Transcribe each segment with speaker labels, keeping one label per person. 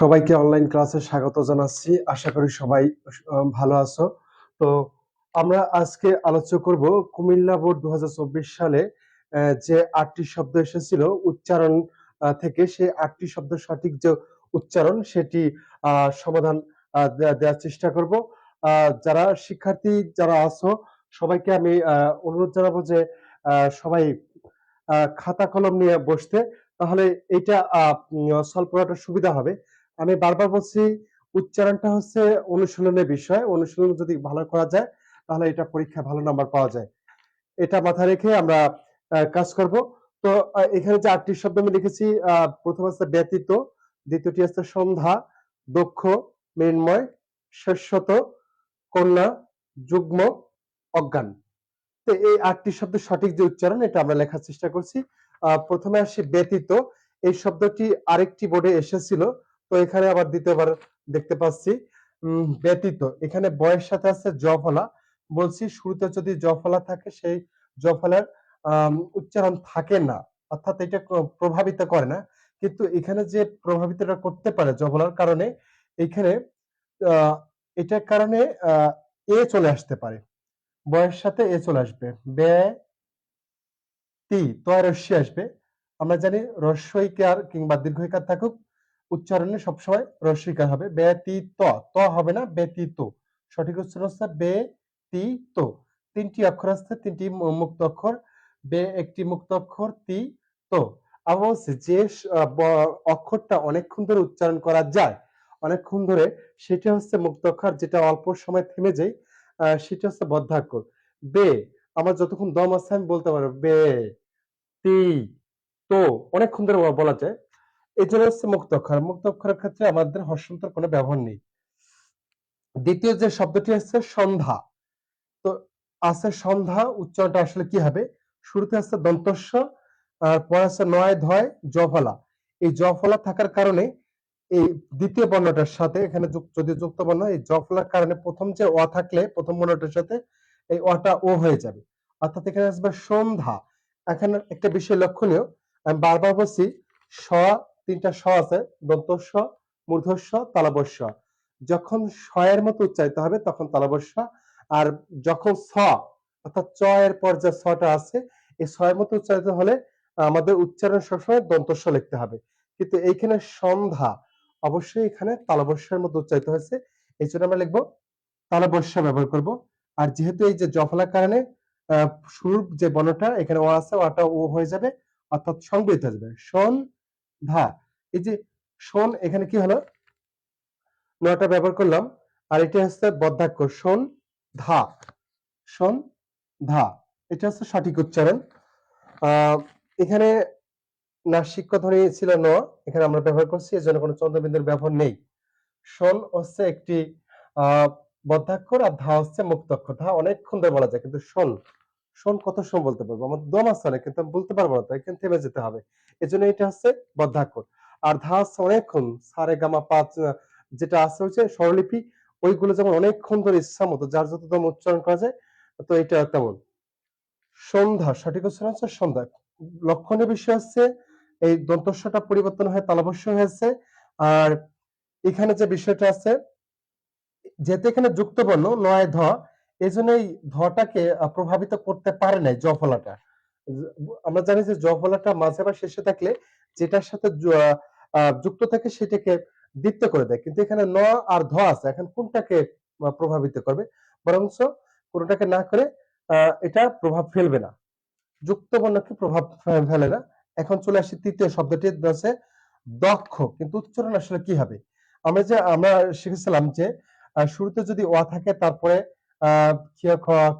Speaker 1: সবাইকে অনলাইন ক্লাসে স্বাগত জানাচ্ছি। আশা করি সবাই ভালো আছো। তো আমরা আজকে আলোচনা করব কুমিল্লা বোর্ড দু সালে যে আটটি শব্দ এসেছিল, উচ্চারণ থেকে সেই আটটি শব্দ সঠিক যে উচ্চারণ, সেটি সমাধান দেওয়ার চেষ্টা করব। যারা শিক্ষার্থী যারা আছো, সবাইকে আমি অনুরোধ জানাব যে সবাই খাতা কলম নিয়ে বসতে। তাহলে এটা সলভ করাটা সুবিধা হবে। আমি বারবার বলছি, উচ্চারণটা হচ্ছে অনুশীলনের বিষয়। অনুশীলন যদি ভালো করা যায়, তাহলে এটা পরীক্ষায় ভালো নাম্বার পাওয়া যায়। এটা মাথায় রেখে আমরা কাজ করব। তো এখানে যে আটটি শব্দ আমি লিখেছি প্রথম আছে ব্যতীত, দ্বিতীয়টি আছে সন্ধ্যা, দক্ষ, মৃন্ময় শেষত কন্যা, যুগ্ম, অজ্ঞান। তো এই আটটি শব্দের সঠিক যে উচ্চারণ, এটা আমরা লেখার চেষ্টা করছি। প্রথমে আসি ব্যতীত। এই শব্দটি আরেকটি বোর্ডে এসেছিল। তো এখানে আবার দ্বিতীয়বার দেখতে পাচ্ছি ব্যতীত। এখানে বয়ের সাথে আছে জফলা। বলছি শুরুতে যদি জফলা থাকে, সেই জফলার উচ্চারণ থাকে না। অর্থাৎ এটা প্রভাবিত করে না। কিন্তু এখানে যে প্রভাবিতটা করতে পারে জফলার কারণে, এখানে এটার কারণে এ চলে আসতে পারে। বয়ের সাথে এ চলে আসবে। বে তি তয় রস্যি আসবে। আমরা জানি রস্যইকার কিংবা দীর্ঘইকার থাকুক উচ্চারণে সবসময় রস্যইকার হবে। ব্যতীত, ত হবে না, ব্যতীত। সঠিক উচ্চারণ হচ্ছে তি তিনটি অক্ষর আছে, তিনটি মুক্ত অক্ষর। বে, একটি মুক্ত অক্ষর, তি, তো। আবার যে অক্ষরটা অনেকক্ষণ ধরে উচ্চারণ করা যায়, অনেকক্ষণ ধরে, সেটা হচ্ছে মুক্ত অক্ষর, যেটা অল্প সময় থেমে যায় সেটা হচ্ছে বদ্ধাক্ষর বে, আমার যতক্ষণ দম আছে আমি বলতে পারব, বে, তি, তো। অনেকক্ষণ ধরে বলা যায়। এই জন্য হচ্ছে মুক্ত অক্ষর মুক্ত অক্ষরের ক্ষেত্রে আমাদের হর্ষন্তর কোনো ব্যবহার নেই। দ্বিতীয় যে শব্দটি সন্ধ্যা, তো আছে সন্ধ্যা, উচ্চারণটা আসলে কি হবে? শুরুতে আছে পরে আছে নয়, ধয়, জফলা। এই জফলা থাকার কারণে এই দ্বিতীয় বর্ণটার সাথে এখানে যদি যুক্ত বর্ণ এই জফলার কারণে প্রথম যে অ থাকলে, প্রথম বর্ণটার সাথে এই অটা ও হয়ে যাবে। অর্থাৎ এখানে আসবে সন্ধ্যা। এখানে একটা বিষয় লক্ষণীয়, আমি বারবার বলছি, স তিনটা স আছে দন্তস্ব মূর্ধস্ব, তালবস্য। যখন স এর মতো উচ্চারিত হবে, তখন তালবস্য। আর যখন স, অর্থাৎ চ এর পর যে ছটা আছে, এই ছ এর মতো উচ্চারিত হলে আমাদের উচ্চারণ সবসময় দন্তস্ব লিখতে হবে। কিন্তু এইখানে সন্ধ্যা, অবশ্যই এখানে তালবস্যের মধ্যে উচ্চারিত হয়েছে। এই জন্য আমরা লিখব তালবস্য ব্যবহার করব। আর যেহেতু এই যে জফলার কারণে শুরুর যে বর্ণটা, এখানে ও আছে, ওটা ও হয়ে যাবে, অর্থাৎ সংবৃত হয়ে যাবে। সন ধা এই যে সন এখানে কি হলো? নয়টা ব্যবহার করলাম। আর এটা হচ্ছে বদ্ধাক্ষর সন ধা। সন ধা। এটা হচ্ছে সঠিক উচ্চারণ। এখানে নাসিক্য ধ্বনি ছিল ন, এখানে আমরা ব্যবহার করছি, এর জন্য কোনো চন্দ্রবিন্দুর ব্যবহার নেই। শোন হচ্ছে একটি, আহ বদ্ধাক্ষর আর ধা হচ্ছে মুক্তাক্ষর ধা অনেকক্ষণ ধরে বলা যায়, কিন্তু শোন শোন কত সময় বলতে পারব। আমার দম আছে অনেক, কিন্তু আমি বলতে পারব না, তাই এখানে থেমে যেতে হবে। এজন্য এটা হচ্ছে বদ্ধাক্ষর আর ধা হচ্ছে অনেকক্ষণ, সারে, গামা, পাঁচ যেটা আছে হচ্ছে স্বরলিপি, ওইগুলো যেমন অনেকক্ষণ ধরে ইচ্ছা মতো যার যত দম উচ্চারণ করা যায়, তো এটা তেমন। সন্ধ্যা, সঠিক উচ্চারণ হচ্ছে সন্ধ্যা। লক্ষণীয় বিষয় হচ্ছে এই দন্তস্বটা পরিবর্তন হয়ে, তালবস্য হয়েছে। আর এখানে যে বিষয়টা আছে, যেহেতু এখানে যুক্ত বর্ণ নয় ধ এই জন্য এই ধটাকে প্রভাবিত করতে পারে নাই জফলাটা আমরা জানি যে জফলাটা মাঝে বা শেষে থাকলে যেটার সাথে যুক্ত থাকে সেটাকে দীপ্ত করে দেয়। কিন্তু এখানে ন আর ধ আছে, এখন কোনটাকে প্রভাবিত করবে? বরঞ্চ কোনটাকে না করে এটা প্রভাব ফেলবে না। যুক্ত বর্ণকে প্রভাব ফেলে না। এখন চলে আসি তৃতীয় শব্দটি আছে দক্ষ। কিন্তু উচ্চারণ আসলে কি হবে? আমরা যে, আমরা শিখেছিলাম যে শুরুতে যদি অ থাকে তারপরে ক্ষিয়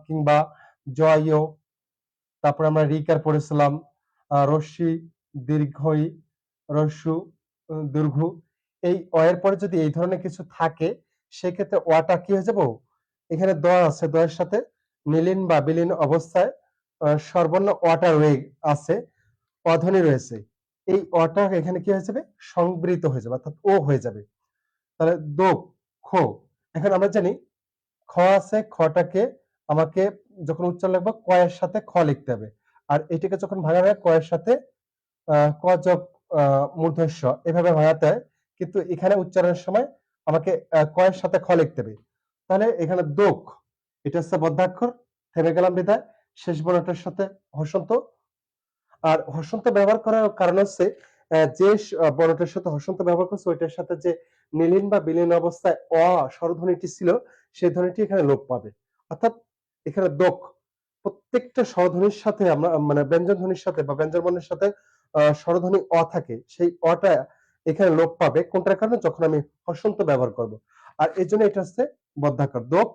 Speaker 1: কিংবা জয় তারপরে আমরা রিকার পড়েছিলাম রশ্মি, দীর্ঘই রস্যু দীর্ঘ। এই অ এর পরে যদি এই ধরনের কিছু থাকে, সেক্ষেত্রে অটা কি হয়ে যাব? এখানে দ আছে, দয়ের সাথে মিলিন বা বিলীন অবস্থায় সর্বর্ণ অটা রয়ে আছে অধ্বনি রয়েছে। এই অটা এখানে কি হয়ে যাবে? সংবৃত হয়ে যাবে, অর্থাৎ ও হয়ে যাবে। তাহলে দো, খো। এখন আমরা জানি খ আছে খটাকে আমাকে যখন উচ্চারণ লিখব কয়ের সাথে খ লিখতে হবে। আর এটাকে যখন ভাঙা হয় কয়ের সাথে ক যোগ মূর্ধস্য এভাবে ভাঙাতে হয়। কিন্তু এখানে উচ্চারণের সময় আমাকে আহ, কয়ের সাথে খ লিখতে হবে। তাহলে এখানে দোক এটা হচ্ছে বদ্ধাক্ষর থেমে গেলাম বিদায়। শেষ বর্ণটার সাথে হসন্ত। আর হসন্ত ব্যবহার করার কারণ হচ্ছে যে বর্ণটার সাথে হসন্ত ব্যবহার করছে ওইটার সাথে যে নীলিন বা বিলীন অবস্থায় অ স্বরধ্বনিটি ছিল সেই ধ্বনিটি এখানে লোপ পাবে। অর্থাৎ এখানে দোক, প্রত্যেকটা স্বরধ্বনির সাথে আমরা মানে ব্যঞ্জন ধ্বনির সাথে বা ব্যঞ্জন বর্ণের সাথে স্বরধ্বনি অ থাকে, সেই অটা এখানে লোপ পাবে। কোনটার কারণে? যখন আমি হসন্ত ব্যবহার করব। আর এই জন্য এটা হচ্ছে বদ্ধাকার। দোক,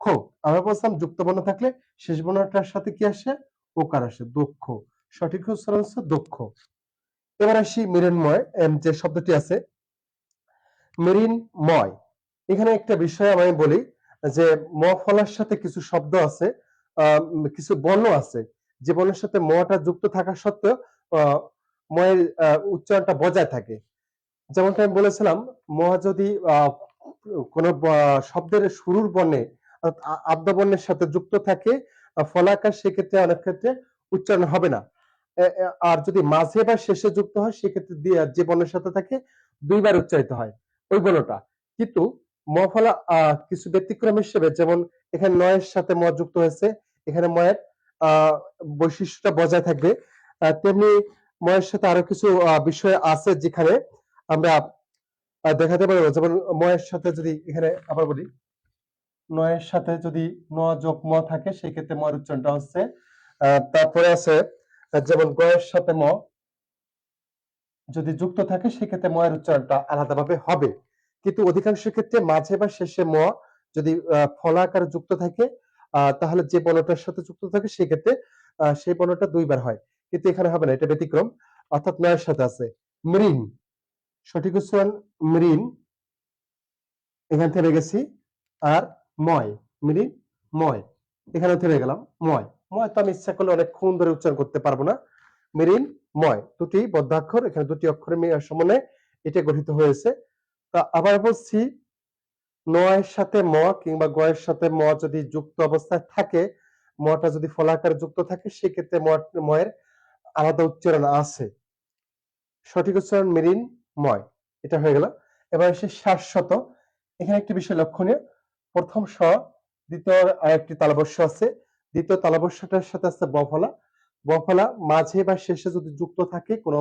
Speaker 1: খো। আমরা বলছিলাম যুক্ত বর্ণ থাকলে শেষ বর্ণটার সাথে কি আসে? ওকার আসে, দক্ষ। সঠিক উচ্চারণ হচ্ছে দক্ষ। এবার আসি এম যে শব্দটি আছে মৃন্ময় এখানে একটা বিষয় আমি বলি যে ম ফলার সাথে কিছু শব্দ আছে কিছু বর্ণ আছে। যে বর্ণের সাথে মটা যুক্ত থাকা সত্ত্বেও ময়ের উচ্চারণটা বজায় থাকে। যেমনটা আমি বলেছিলাম ম যদি কোনো শব্দের শুরুর বর্ণে আব্দ বর্ণের সাথে যুক্ত থাকে ফলাকার সেক্ষেত্রে অনেক ক্ষেত্রে উচ্চারণ হবে না। আর যদি মাঝে বা শেষে যুক্ত হয় সেক্ষেত্রে যে বর্ণের সাথে থাকে, দুইবার উচ্চারিত হয়। ওই বর্ণটা কিন্তু ম ফলা আহ, কিছু ব্যতিক্রম হিসেবে যেমন এখানে নয়ের সাথে ম যুক্ত হয়েছে এখানে ময়ের বৈশিষ্ট্যটা বজায় থাকবে তেমনি ময়ের সাথে আরও কিছু বিষয় আছে যেখানে আমরা দেখাতে পারব। যেমন ময়ের সাথে যদি এখানে আবার বলি নয়ের সাথে যদি ন যোগ ম থাকে সেই ক্ষেত্রে ময়ের উচ্চারণটা হচ্ছে তারপরে আছে যেমন গয়ের সাথে ম যদি যুক্ত থাকে সেক্ষেত্রে ময়ের উচ্চারণটা আলাদাভাবে হবে। কিন্তু অধিকাংশ ক্ষেত্রে মাঝে বা শেষে ম যদি আহ, ফলাকারে যুক্ত থাকে তাহলে যে বর্ণটার সাথে যুক্ত থাকে সেক্ষেত্রে সেই বর্ণটা দুইবার হয়। কিন্তু এখানে হবে না এটা ব্যতিক্রম। অর্থাৎ নয়ের সাথে আছে। মৃন সঠিক উচ্চারণ মৃন এখান থেকে গেছি। আর ময়। মৃন ময়। এখানে থেমে গেলাম। ময়। ময় তো আমি ইচ্ছা করলে অনেকক্ষণ ধরে উচ্চারণ করতে পারব না। মৃন ময়। দুটি বদ্ধাক্ষর এখানে দুটি অক্ষরের মি- সমন্বয়ে এটা গঠিত হয়েছে। তা আবার বলছি, নয়ের সাথে ম কিংবা গয়ের সাথে ম যদি যুক্ত অবস্থায় থাকে, মটা যদি ফলাকারে যুক্ত থাকে, সেক্ষেত্রে ময়ের আলাদা উচ্চারণ আছে। সঠিক উচ্চারণ মেরিন, ময়। এটা হয়ে গেল। এবার আসে শাশ্বত। এখানে একটি বিষয় লক্ষণীয়। প্রথম স, দ্বিতীয় আরেকটি তালবস্য আছে। দ্বিতীয় তালবস্যটার সাথে আছে বফলা বফলা মাঝে বা শেষে যদি যুক্ত থাকে কোনো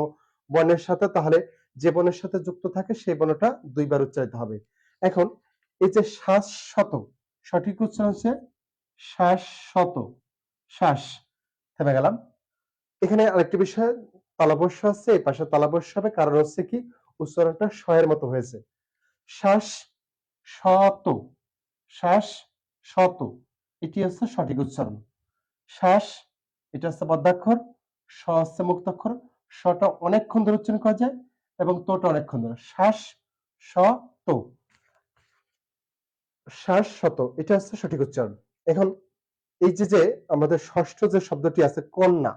Speaker 1: বর্ণের সাথে, তাহলে যে বর্ণের সাথে যুক্ত থাকে, সেই বর্ণটা দুইবার উচ্চারিত হবে। এখন এই যে শ্বাস শত সঠিক উচ্চারণ হচ্ছে শ্বাস শত শ্বাস। থেমে গেলাম। এখানে আরেকটি বিষয় তালাবস্য আছে, এই পাশে তালাবস্য হবে, কারণ হচ্ছে কি, উচ্চারণটা শয়ের মতো হয়েছে। শ্বাস শত শ্বাস শত এটি হচ্ছে সঠিক উচ্চারণ। শ্বাস এটা হচ্ছে বদ্ধাক্ষর স হচ্ছে মুক্তাক্ষর শটা অনেকক্ষণ ধরে উচ্চারণ করা যায় এবং তোটা অনেকক্ষণ ধরে। শ্বাস, স, তো। শ্বাস শত এটা হচ্ছে সঠিক উচ্চারণ। এখন এই যে যে আমাদের ষষ্ঠ যে শব্দটি আছে, কন্যা,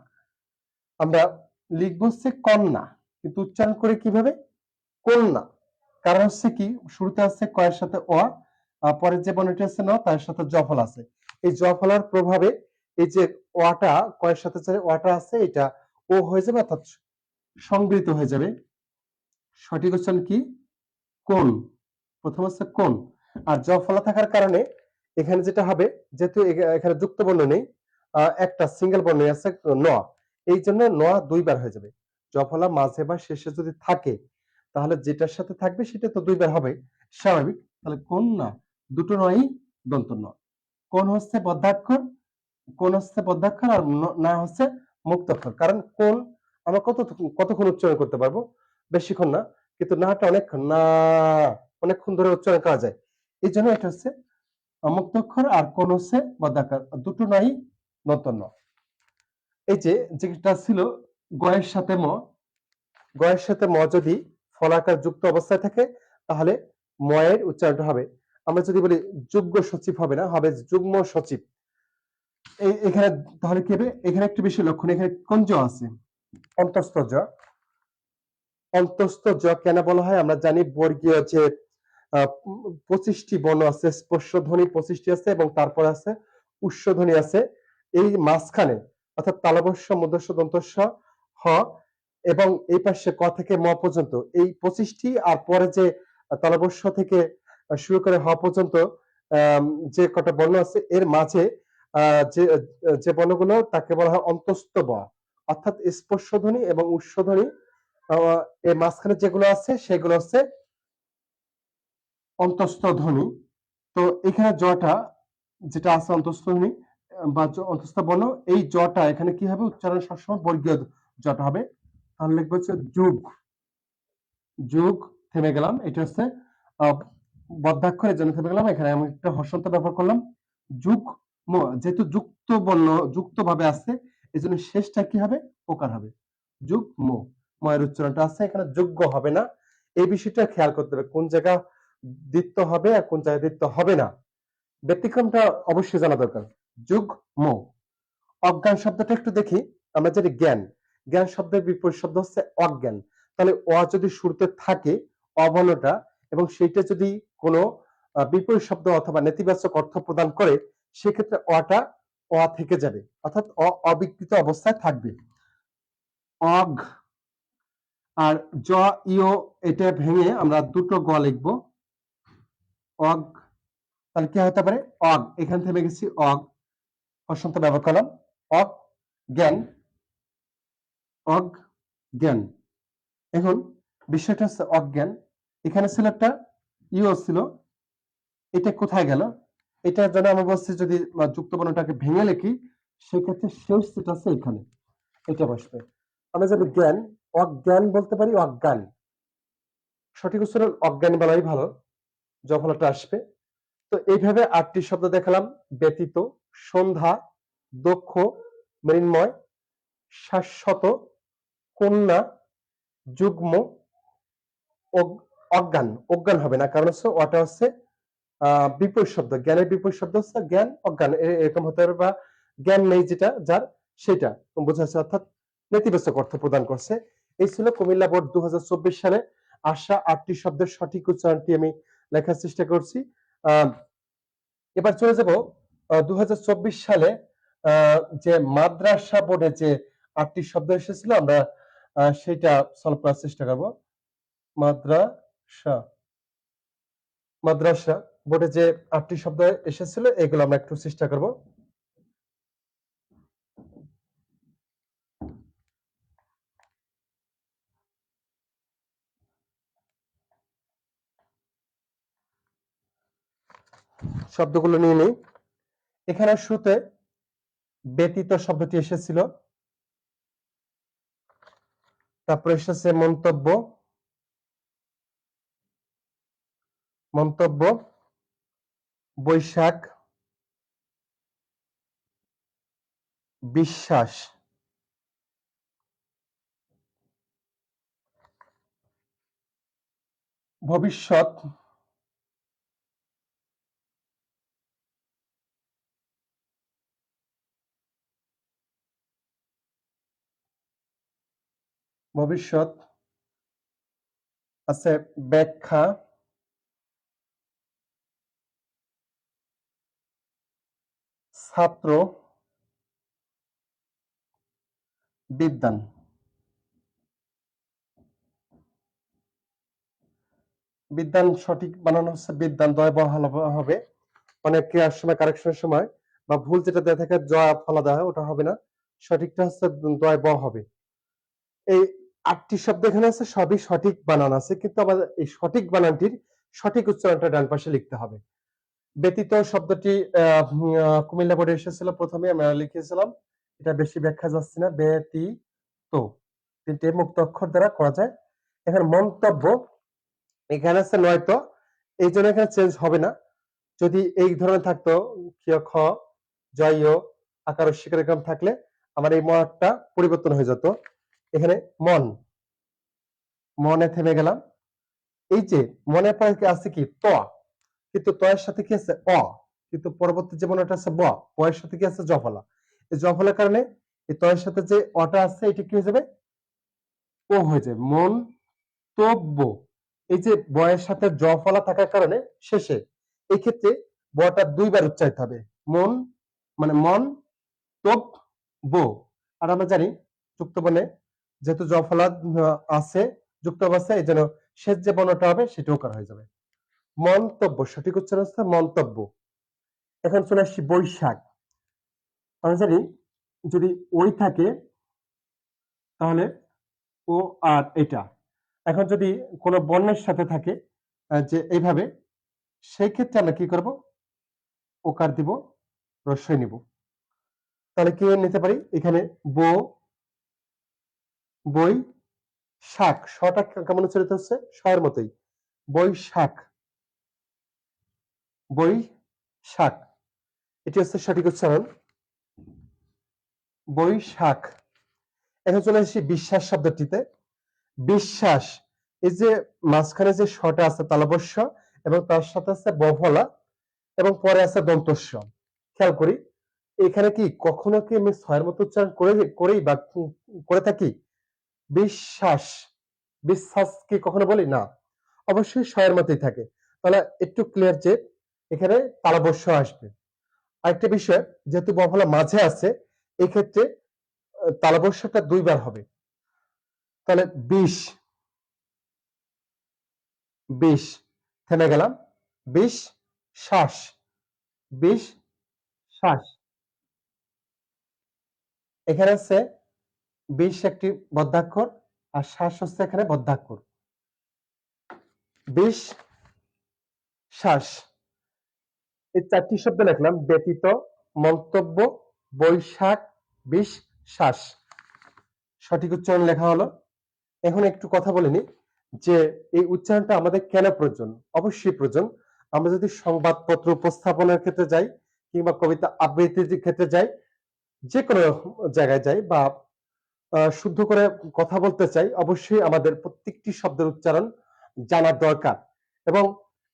Speaker 1: আমরা লিখব হচ্ছে কন্যা, কিন্তু উচ্চারণ করে কীভাবে? কন্যা। কারণ হচ্ছে কি, শুরুতে আছে কয়ের সাথে অ পরের যে বর্ণটি আছে ন, তার সাথে জফল আছে। এই জফলার প্রভাবে এই যে অটা কয়ের সাথে যে অটা আছে, এটা ও হয়ে যাবে অর্থাৎ সংবৃত হয়ে যাবে। সঠিক উচ্চারণ কি? কোন প্রথম হচ্ছে কোন আর জফলা থাকার কারণে এখানে যেটা হবে, যেহেতু এখানে যুক্ত বর্ণ নেই একটা সিঙ্গেল বর্ণ আছে ন। এই জন্য ন দুইবার হয়ে যাবে। জফলা মাঝে বা শেষে যদি থাকে, তাহলে যেটার সাথে থাকবে সেটা তো দুইবার হবে। স্বাভাবিক। তাহলে কোন না, দুটো নয়ই দন্ত ন। কোন হচ্ছে বদ্ধাক্ষর কোন হচ্ছে বদ্ধাক্ষর আর না হচ্ছে মুক্তাক্ষর কারণ কোন, আমরা কত কতক্ষণ উচ্চারণ করতে পারব? বেশিক্ষণ না, কিন্তু নাটা অনেকক্ষণ, না, অনেকক্ষণ ধরে উচ্চারণ করা যায়। এই জন্য এটা হচ্ছে মুক্তাক্ষর আর কোন হচ্ছে বদ্ধাক্ষর দুটো নাই, নতুন ন এই যে, যেটা ছিল গয়ের সাথে ম, গয়ের সাথে ম যদি ফলাকার যুক্ত অবস্থায় থাকে, তাহলে ময়ের উচ্চারণটা হবে। আমরা যদি বলি যোগ্য সচিব হবে না, হবে যুগ্ম সচিব। এখানে তাহলে কি হবে? এখানে একটি বিষয় লক্ষণ, এখানে কোন জ আছে জ। জ কেন বলা হয়? আমরা জানি বর্গীয় যে পঁচিশটি বর্ণ আছে স্পর্শ ধ্বনি পঁচিশটি আছে এবং তারপর আছে উৎস ধ্বনি আছে। এই মাঝখানে, অর্থাৎ তালবস্য দন্তস্ব হ এবং এই পাশে ক থেকে ম পর্যন্ত, এই পঁচিশটি আর পরে যে তলবস্য থেকে শুরু করে হ পর্যন্ত যে কটা বর্ণ আছে, এর মাঝে যে বর্ণগুলো তাকে বলা হয় অন্তস্থ ব। অর্থাৎ স্পর্শধ্বনি এবং উৎসধ্বনি এর মাঝখানে যেগুলো আছে সেগুলো হচ্ছে অন্তস্থ ধ্বনি তো এখানে জটা যেটা আছে অন্তস্থ ধ্বনি বা অন্তস্থ বর্ণ, এই জটা এখানে কি হবে? উচ্চারণ সবসময় বর্গীয় জটা হবে। তাহলে লিখব হচ্ছে যুগ। যুগ, থেমে গেলাম। এটা হচ্ছে বদ্ধাক্ষরের জন্য থেমে গেলাম। এখানে আমি একটা হর্ষন্ত ব্যবহার করলাম। যুগ যেহেতু যুক্ত বর্ণ যুক্ত ভাবে আছে এই জন্য শেষটা কি হবে? ওকার হবে। যুগ ম, ময়ের উচ্চারণটা আছে, এখানে যোগ্য হবে না। এই বিষয়টা খেয়াল করতে হবে, কোন জায়গা দ্বিত্ব হবে আর কোন জায়গায় দ্বিত্ব হবে না। ব্যতিক্রমটা অবশ্যই জানা দরকার। যুগ ম, অজ্ঞান শব্দটা একটু দেখি, আমরা জানি জ্ঞান। জ্ঞান শব্দের বিপরীত শব্দ হচ্ছে অজ্ঞান। তাহলে অ যদি শুরুতে থাকে, অবর্ণটা, এবং সেইটা যদি কোনো বিপরীত শব্দ অথবা নেতিবাচক অর্থ প্রদান করে সেক্ষেত্রে অটা অ থেকে যাবে, অর্থাৎ অ অবিকৃত অবস্থায় থাকবে। অগ আর জ ইও এটা ভেঙে আমরা দুটো গ লিখব। অগ তাহলে কি হতে পারে? অগ এখান থেকে গেছি অগ অসন্ত ব্যবহার করলাম। অগ জ্ঞান। অগ জ্ঞান। এখন বিষয়টা হচ্ছে অজ্ঞান এখানে ছিল একটা ইও ছিল। এটা কোথায় গেল? এটার জন্য আমরা বলছি যদি যুক্ত বর্ণটাকে ভেঙে লিখি, সেক্ষেত্রে শেষ যেটা আছে এখানে। এটা বসবে। আমরা যদি জ্ঞান, অজ্ঞান বলতে পারি অজ্ঞান। সঠিক উচ্চারণ অজ্ঞান বলাই ভালো জফলাটা আসবে। তো এইভাবে আটটি শব্দ দেখালাম, ব্যতীত, সন্ধ্যা, দক্ষ, মৃন্ময়, শাশ্বত, কন্যা, যুগ্ম অজ্ঞান। অজ্ঞান হবে না, কারণ হচ্ছে ওটা হচ্ছে বিপরীত শব্দ। জ্ঞানের বিপরীত শব্দ হচ্ছে জ্ঞান, অজ্ঞান। এরকম হতে পারে বা জ্ঞান নেই যেটা, যার সেটা। বোঝা যাচ্ছে, অর্থাৎ নেতিবাচক অর্থ প্রদান করছে। এই ছিল কুমিল্লা বোর্ড দু সালে আসা আটটি শব্দের সঠিক উচ্চারণটি আমি লেখার চেষ্টা করছি। এবার চলে যাব দু সালে যে মাদ্রাসা বোর্ডে যে আটটি শব্দ এসেছিল, আমরা সেটা সলভ করার চেষ্টা করব। মাদ্রাসা। মাদ্রাসা। বোর্ডে যে আটটি শব্দ এসেছিল, এগুলো আমরা একটু চেষ্টা করব। শব্দগুলো নিয়ে নিই। এখানে শুরুতে ব্যতীত শব্দটি এসেছিল। তারপরে এসেছে মন্তব্য। মন্তব্য। বৈশাখ বিশ্বাস। ভবিষ্যৎ। ভবিষ্যৎ আছে ব্যাখ্যা। ছাত্র বিদ্যান। বিদ্যান সঠিক বানানো হচ্ছে বিদ্যান দয় বহাল হবে- অনেক ক্রিয়ার সময়, কারেকশনের সময় বা ভুল যেটা দেওয়া থাকে, জয় ফলা দেওয়া ওটা হবে না। সঠিকটা হচ্ছে দয় ব হবে। এই আটটি শব্দ এখানে আছে, সবই সঠিক বানান আছে, কিন্তু আমাদের এই সঠিক বানানটির সঠিক উচ্চারণটা ডান পাশে লিখতে হবে। ব্যতীত শব্দটি কুমিল্লা বোর্ডে এসেছিল প্রথমে, আমরা লিখেছিলাম। এটা বেশি ব্যাখ্যা যাচ্ছে না। ব্যতীত, তিনটে মুক্ত অক্ষর দ্বারা করা যায়। এখানে মন্তব্য, এখানে আছে নয়তো, এই জন্য এখানে চেঞ্জ হবে না। যদি এই ধরনের থাকতো ক্ষিয় খ জয় আকার শিকার এরকম থাকলে আমার এই মনটা পরিবর্তন হয়ে যেত। এখানে মন, মনে থেমে গেলাম। এই যে মনে পরে আছে কি? ত। কিন্তু তয়ের সাথে কি আছে? অ কিন্তু পরবর্তী যে মনেটা আছে, ব। বয়ের সাথে কি আছে? জফলা। এই জফলার কারণে এই তয়ের সাথে যে অটা আছে, এটা কি হয়ে যাবে? ও হয়ে যাবে। মন, তব্য। এই যে বয়ের সাথে জফলা থাকার কারণে শেষে। এই ক্ষেত্রে বটা দুইবার উচ্চারিত হবে। মন মানে মন তব বো আর আমরা জানি যুক্ত বনে যেহেতু জফলা আছে যুক্ত অবস্থায় এই জন্য শেষ যে বর্ণটা হবে, সেটাও করা হয়ে যাবে। মন্তব্য, সঠিক উচ্চারণ হচ্ছে মন্তব্য। এখন চলে আসছি বৈশাখ। আমরা জানি যদি ওই থাকে, তাহলে ও আর এটা। এখন যদি কোনো বর্ণের সাথে থাকে যে এইভাবে, সেই ক্ষেত্রে আমরা কি করব? ওকার দিব রস্যই নিব। তাহলে কি নিতে পারি? এখানে বো বই শাক শটা কেমন উচ্চারিত হচ্ছে? শয়ের মতোই। বই শাক বই, শাক। এটি হচ্ছে সঠিক উচ্চারণ। বই, শাক। এখন চলে আসি বিশ্বাস শব্দটিতে। বিশ্বাস, এই যে মাঝখানে যে শটা আছে তালবস্য এবং তার সাথে আছে বফলা এবং পরে আছে দন্তস্য। খেয়াল করি, এখানে কি কখনো কি আমি ছয়ের মতো উচ্চারণ করে, করেই বা করে থাকি? বিশ্বাস বিশ্বাস কি কখনো বলি? না। অবশ্যই ছয়ের মতোই থাকে। তাহলে একটু ক্লিয়ার যে এখানে তালবস্য আসবে। আরেকটা বিষয়, যেহেতু বফলা মাঝে আছে এই ক্ষেত্রে তালবস্যটা দুইবার হবে। তাহলে বিষ বিষ থেমে গেলাম। বিষ শ্বাস বিষ শ্বাস এখানে আছে বিষ একটি বদ্ধাক্ষর আর শ্বাস হচ্ছে এখানে বদ্ধাক্ষর বিষ শ্বাস এই চারটি শব্দ লিখলাম ব্যতীত, মন্তব্য, বৈশাখ, বিষ, শ্বাস। সঠিক উচ্চারণ লেখা হলো। এখন একটু কথা বলে নি যে এই উচ্চারণটা আমাদের কেন প্রয়োজন? অবশ্যই প্রয়োজন। আমরা যদি সংবাদপত্র উপস্থাপনের ক্ষেত্রে যাই কিংবা কবিতা আবৃত্তির ক্ষেত্রে যাই, যে কোনো জায়গায় যাই বা শুদ্ধ করে কথা বলতে চাই, অবশ্যই আমাদের প্রত্যেকটি শব্দের উচ্চারণ জানার দরকার। এবং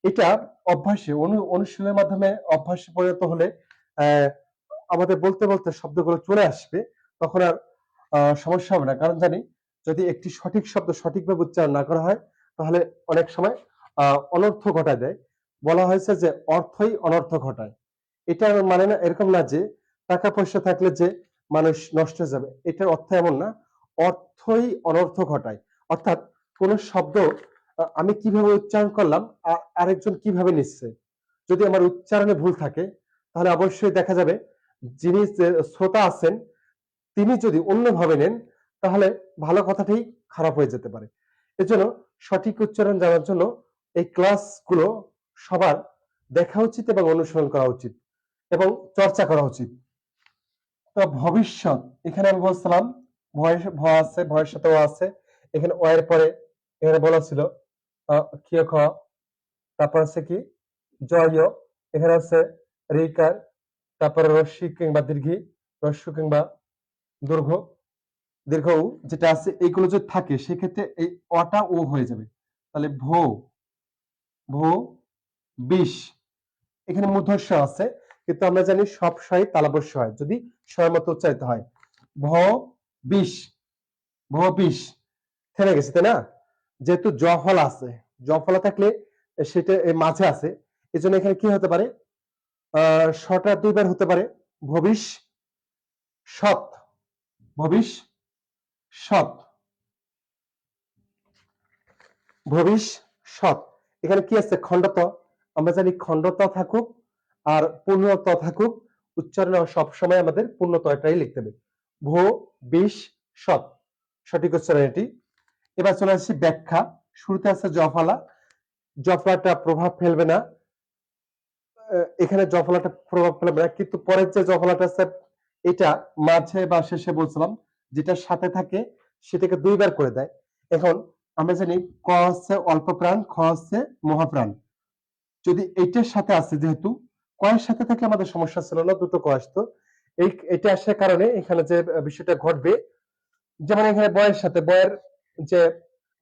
Speaker 1: এটা অভ্যাসে, অনু- অনুশীলনের মাধ্যমে অভ্যাসে পরিণত হলে আমাদের বলতে বলতে শব্দগুলো চলে আসবে, তখন আর সমস্যা হবে না। কারণ জানি, যদি একটি সঠিক শব্দ সঠিকভাবে উচ্চারণ না করা হয়, তাহলে অনেক সময় অনর্থ ঘটায় দেয়। বলা হয়েছে যে, অর্থই অনর্থ ঘটায়। এটা মানে না, এরকম না যে, টাকা পয়সা থাকলে যে মানুষ নষ্ট হয়ে যাবে, এটার অর্থ এমন না। অর্থই অনর্থ ঘটায়। অর্থাৎ কোন শব্দ আমি কীভাবে উচ্চারণ করলাম আর আরেকজন কীভাবে নিচ্ছে? যদি আমার উচ্চারণে ভুল থাকে, তাহলে অবশ্যই দেখা যাবে যিনি শ্রোতা আছেন, তিনি যদি অন্যভাবে নেন, তাহলে ভালো কথাটাই খারাপ হয়ে যেতে পারে। এজন্য সঠিক উচ্চারণ জানার জন্য এই ক্লাসগুলো সবার দেখা উচিত এবং অনুসরণ করা উচিত এবং চর্চা করা উচিত। তো ভবিষ্যৎ, এখানে আমি বলছিলাম ভয় ভ আছে ভয়ের সাথে আছে, এখানে ও এর পরে, এখানে বলা ছিল ক্ষীয় খ? তারপর কি? জয়, এখানে রিকার, তারপরে কিংবা দীর্ঘি রস্য কিংবা দীর্ঘ দীর্ঘ উ, যেটা আছে, এইগুলো যদি থাকে, সেক্ষেত্রে এই অটা ও হয়ে যাবে। তাহলে ভো ভো, বিষ, এখানে মূর্ধস্য আছে, কিন্তু আমরা জানি সব শয় তালাবস্য হয়, যদি শয়ের মতো উচ্চারিত হয়। ভ, বিষ ভ, বিষ, থেমে গেছে, তাই না? যেহেতু জফলা আছে, জফলা থাকলে সেটা মাঝে আছে জন্য এখানে কি হতে পারে? শটা দুইবার হতে পারে, ভবিষ সৎ ভবিষ সৎ ভবিষ সৎ। এখানে কি আছে? খণ্ডত, আমরা জানি খণ্ডত থাকুক আর পূর্ণত থাকুক, উচ্চারণে সবসময় আমাদের পূর্ণতটাই লিখতে হবে। ভো বিষ সৎ, সঠিক উচ্চারণ এটি। এবার চলে আসছি ব্যাখ্যা। শুরুতে আছে জফলা। জফলাটা প্রভাব ফেলবে না। এখানে জফলাটা প্রভাব ফেলবে না। কিন্তু পরের যে জফলাটা আছে, এটা মাঝে বা শেষে বলছিলাম যেটা সাথে থাকে, সেটাকে দুইবার করে দেয়। এখন আমরা জানি ক হচ্ছে অল্প প্রাণ, খ হচ্ছে মহাপ্রাণ। যদি এইটার সাথে আছে, যেহেতু কয়ের সাথে থাকলে আমাদের সমস্যা ছিল না, দুটো ক আসতো। এই, এটা আসার কারণে এখানে যে বিষয়টা ঘটবে, যেমন এখানে বয়ের সাথে, বয়ের যে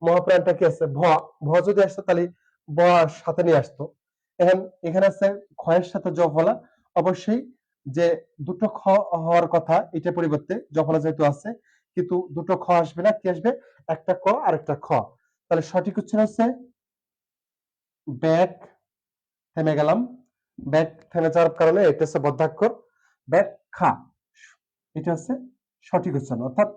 Speaker 1: মহাপ্রাণটা কি আছে? ভ ভ যদি আসতো, তাহলে ব সাথে নিয়ে আসতো। এখন এখানে আছে ক্ষয়ের সাথে জফলা। অবশ্যই যে দুটো খ হওয়ার কথা, এটা পরিবর্তে জফলা যেহেতু আছে, কিন্তু দুটো খ আসবে না। কি আসবে? একটা ক আর একটা খ। তাহলে সঠিক উচ্চারণ হচ্ছে ব্যাক থেমে গেলাম। ব্যাক থেমে যাওয়ার কারণে এটা হচ্ছে বদ্ধাক্ষর ব্যাক খা। এটা হচ্ছে সঠিক উচ্চারণ। অর্থাৎ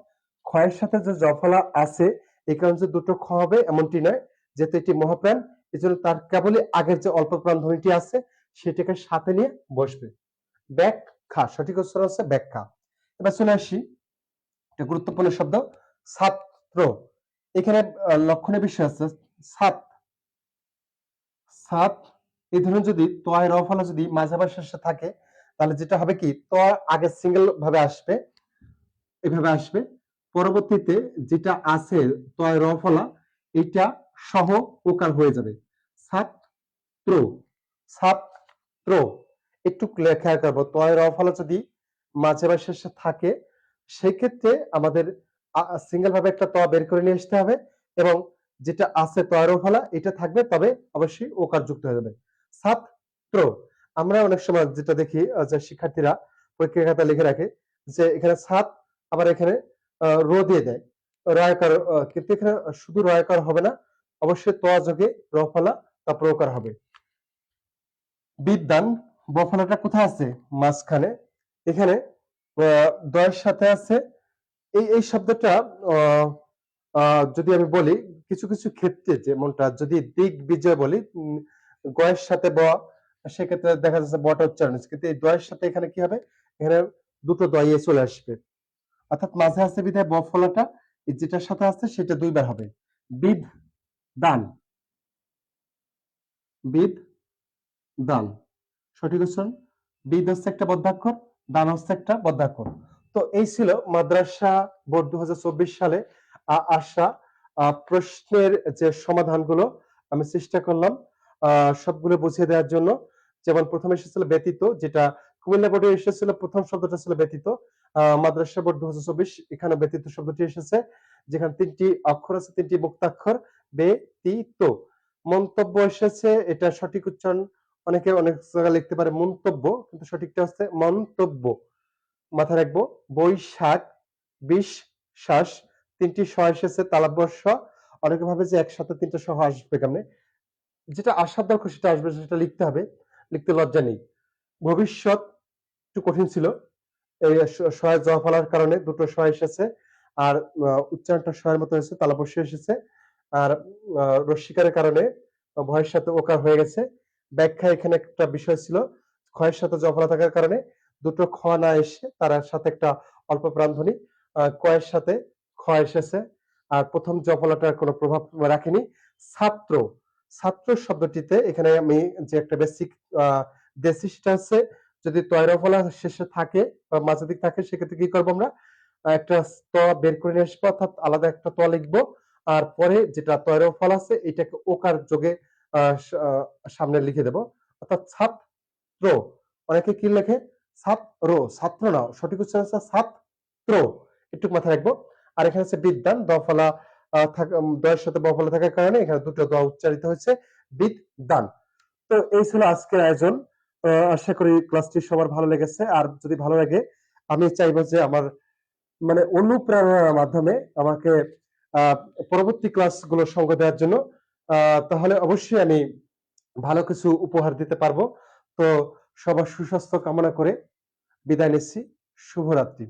Speaker 1: ক্ষয়ের সাথে যে জফলা আছে এই কারণে যে দুটো খ হবে, এমনটি নয়, যেহেতু এটি মহাপ্রাণ এই জন্য তার কেবলই আগের যে অল্প প্রাণ ধ্বনিটি আছে, সেটাকে সাথে নিয়ে বসবে। ব্যাখ্যা, সঠিক উত্তর হচ্ছে ব্যাখ্যা। এবার চলে আসি, একটা গুরুত্বপূর্ণ শব্দ, ছাত্র। এখানে লক্ষণের বিষয় আছে, ছাত। ছাত, এই ধরনের যদি তয় র ফলা যদি মাঝাবার শেষে থাকে, তাহলে যেটা হবে কি ত আগে সিঙ্গেল ভাবে আসবে, এভাবে আসবে। পরবর্তীতে যেটা আছে তয় র ফলা এটা সহ ওকার হয়ে যাবে। ছাত্র ছাত্র একটু লেখা করব তয় র ফলা যদি মাঝে বা শেষে থাকে, সেক্ষেত্রে আমাদের সিঙ্গেল ভাবে একটা ত বের করে নিয়ে আসতে হবে এবং যেটা আছে তয় র ফলা, এটা থাকবে, তবে অবশ্যই ওকার যুক্ত হয়ে যাবে। ছাত্র আমরা অনেক সময় যেটা দেখি যে শিক্ষার্থীরা পরীক্ষা খাতা লিখে রাখে যে এখানে ছাত আবার এখানে রো দিয়ে রয়াকার কিন্তু এখানে শুধু রয়াকার হবে না, অবশ্যই তোয়া যোগে র ফলা তারপর ওকার হবে। বিদ্যান বফলাটা কোথায় আছে? মাঝখানে। এখানে দয়ের সাথে আছে। এই এই শব্দটা যদি আমি বলি, কিছু কিছু ক্ষেত্রে যেমনটা, যদি দিক বিজয় বলি গয়ের সাথে ব, সেক্ষেত্রে দেখা যাচ্ছে বটা উচ্চারণ। কিন্তু এই দয়ের সাথে এখানে কি হবে? এখানে দুটো দয়ে চলে আসবে। অর্থাৎ মাঝে আছে বিধায় ব ফলাটা যেটার সাথে আছে সেটা দুইবার হবে। বিদ দান। বিদ দান। সঠিক বিদ হচ্ছে একটা বদ্ধাক্ষর দান হচ্ছে একটা বদ্ধাক্ষর তো এই ছিল মাদ্রাসা বোর্ড দু হাজার চব্বিশ সালে আসা প্রশ্নের যে সমাধানগুলো আমি চেষ্টা করলাম সবগুলো বুঝিয়ে দেওয়ার জন্য। যেমন প্রথমে এসেছিল ব্যতীত, যেটা কুমিল্লা বোর্ডে এসেছিল, প্রথম শব্দটা ছিল ব্যতীত। মাদ্রাসা বোর্ড দু এখানে ব্যতীত শব্দটি এসেছে, যেখানে তিনটি অক্ষর আছে, তিনটি মুক্তাক্ষর, ব্যতীত। মন্তব্য এসেছে, এটা সঠিক উচ্চারণ, অনেকে অনেক জায়গায় লিখতে পারে মন্তব্য, কিন্তু সঠিকটা হচ্ছে মন্তব্য। মাথায় রাখব, বৈশাখ, বিশ শ্বাস তিনটি স এসেছে তালাবর্ষ অনেকে ভাবে যে একসাথে তিনটা সহ আসবে কেমনে? যেটা আসার দরকার সেটা আসবে, সেটা লিখতে হবে, লিখতে লজ্জা নেই। ভবিষ্যৎ একটু কঠিন ছিল এই স- সয় জ ফলার কারণে দুটো স এসেছে। আর উচ্চারণটা সয়ের মতো হয়েছে তালাবর্ষ এসেছে। আর রস্বীকারের কারণে ভয়ের সাথে ওকার হয়ে গেছে। ব্যাখ্যা এখানে একটা বিষয় ছিল, ক্ষয়ের সাথে জফলা থাকার কারণে দুটো খ না এসে তার সাথে একটা অল্প প্রাণধ্বনি কয়ের সাথে খ এসেছে। আর প্রথম জফলাটার কোনো প্রভাব রাখেনি। ছাত্র ছাত্র শব্দটিতে এখানে আমি যে একটা বেসিক দেশি সেটা হচ্ছে যদি তয়রফলা শেষে থাকে বা মাঝের দিক থাকে, সেক্ষেত্রে কি করব আমরা? একটা ত বের করে নিয়ে আসব, অর্থাৎ আলাদা একটা ত লিখব। আর পরে যেটা তয়রফল আছে, এটাকে ওকার যোগে সামনে লিখে দেব। অর্থাৎ ছাত্র অনেকে কি লেখে? ছাত্র ছাত্র না, সঠিক উচ্চারণ ছাত্র একটু মাথায় রাখব। আর এখানে হচ্ছে বিদ্যান দফলা দয়ের সাথে বফলা থাকার কারণে এখানে দুটো দ উচ্চারিত হয়েছে, বিদ্যান। তো এই ছিল আজকের আয়োজন। আশা করি ক্লাসটি সবার ভালো লেগেছে। আর যদি ভালো লাগে, আমি চাইব যে আমার মানে অনুপ্রেরণার মাধ্যমে আমাকে পরবর্তী ক্লাসগুলো সঙ্গ দেওয়ার জন্য তাহলে অবশ্যই আমি ভালো কিছু উপহার দিতে পারব। তো সবার সুস্বাস্থ্য কামনা করে বিদায় নিচ্ছি। শুভরাত্রি।